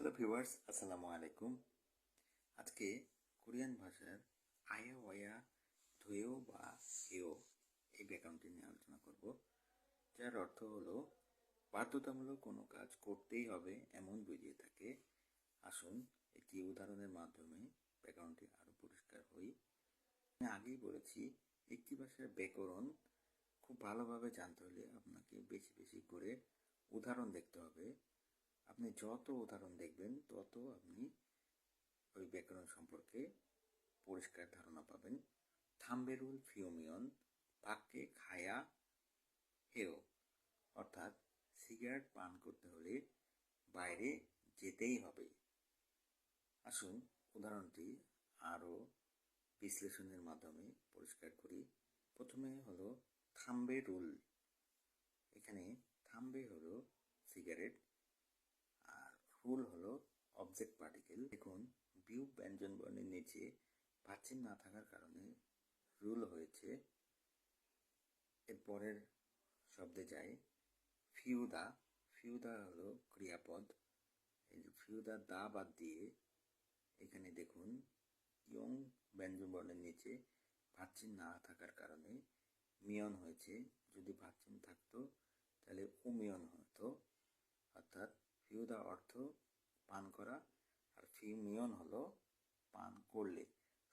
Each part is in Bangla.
হ্যালো ভিউয়ার্স আসসালামু আলাইকুম আজকে কোরিয়ান ভাষার আয়া ওয়া ধুয়েও বা হেও এই ব্যাকরণটি নিয়ে আলোচনা করব, যার অর্থ হলো বাধ্যতামূলক কোনো কাজ করতেই হবে এমন বুঝিয়ে থাকে। আসুন একটি উদাহরণের মাধ্যমে ব্যাকরণটি আরও পরিষ্কার হই। আমি আগেই বলেছি, একটি ভাষার ব্যাকরণ খুব ভালোভাবে জানতে হলে আপনাকে বেশি বেশি করে উদাহরণ দেখতে হবে। আপনি যত উদাহরণ দেখবেন, তত আপনি ওই ব্যাকরণ সম্পর্কে পরিষ্কার ধারণা পাবেন। থাম্বেরুল ফিওমিয়ন বাক্যে খায়া হেও অর্থাৎ সিগারেট পান করতে হলে বাইরে যেতেই হবে। আসুন উদাহরণটি আরও বিশ্লেষণের মাধ্যমে পরিষ্কার করি। প্রথমে হলো থাম্বে রুল এখানে থাম্বে হলো সিগারেট অবজেক্ট পার্টিকেল দেখুন বিউ ব্যঞ্জন বর্ণের নিচে পাচ্ছিন না থাকার কারণে রুল হয়েছে। এর পরের শব্দে যায় ফিউদা ফিউদা হলো ক্রিয়াপদ। এই ফিউদা দা বাদ দিয়ে এখানে দেখুন, ইয়ং ব্যঞ্জন বর্ণের নিচে ভাচ্ছিন না থাকার কারণে মিয়ন হয়েছে। যদি ভাচ্ছিন থাকতো, তাহলে উমিয়ন হতো। অর্থাৎ ফিউদা অর্থ পান করা আর ফিউমিয়ন হলো পান করলে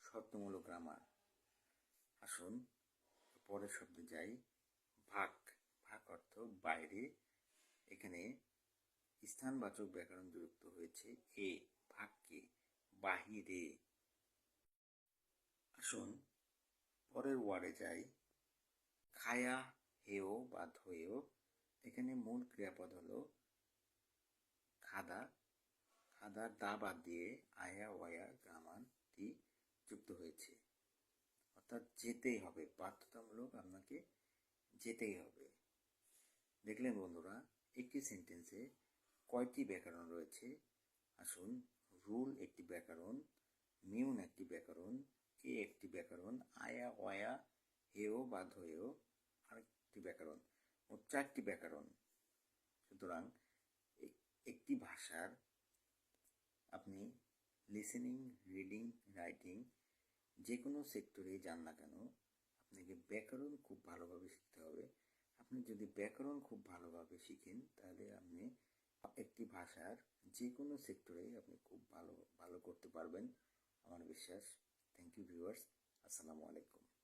শব্দমূলক গ্রামার আসুন, পরের শব্দে যাই। ভাগ। ভাগ অর্থ বাইরে। এখানে স্থানবাচক ব্যাকরণ যুক্ত হয়েছে এ, ভাগকে বাহিরে। আসুন, পরের ওয়ার্ডে যাই। খায়া হেও বা ধোয়েও এখানে মূল ক্রিয়াপদ হলো খাদা। খাদার দা বাদ দিয়ে আয়া, ওয়া গ্রামারটি যুক্ত হয়েছে। অর্থাৎ যেতেই হবে, বাধ্যতামূলক আপনাকে যেতেই হবে। দেখলেন বন্ধুরা, একটি সেন্টেন্সে কয়টি ব্যাকরণ রয়েছে? আসুন রুল একটি ব্যাকরণ মিউন একটি ব্যাকরণ, কে একটি ব্যাকরণ, আয়া, ওয়া হেও বা ধয়েও আরেকটি ব্যাকরণ। মোট চারটি ব্যাকরণ। সুতরাং একটি ভাষার আপনি লিসেনিং রিডিং রাইটিং যে কোনো সেক্টরে যান না কেন, আপনাকে ব্যাকরণ খুব ভালোভাবে শিখতে হবে। আপনি যদি ব্যাকরণ খুব ভালোভাবে শিখেন, তাহলে আপনি একটি ভাষার যে কোনো সেক্টরে আপনি খুব ভালো ভালো করতে পারবেন। আমার বিশ্বাস। থ্যাংক ইউ ভিউয়ার্স আসসালামু আলাইকুম।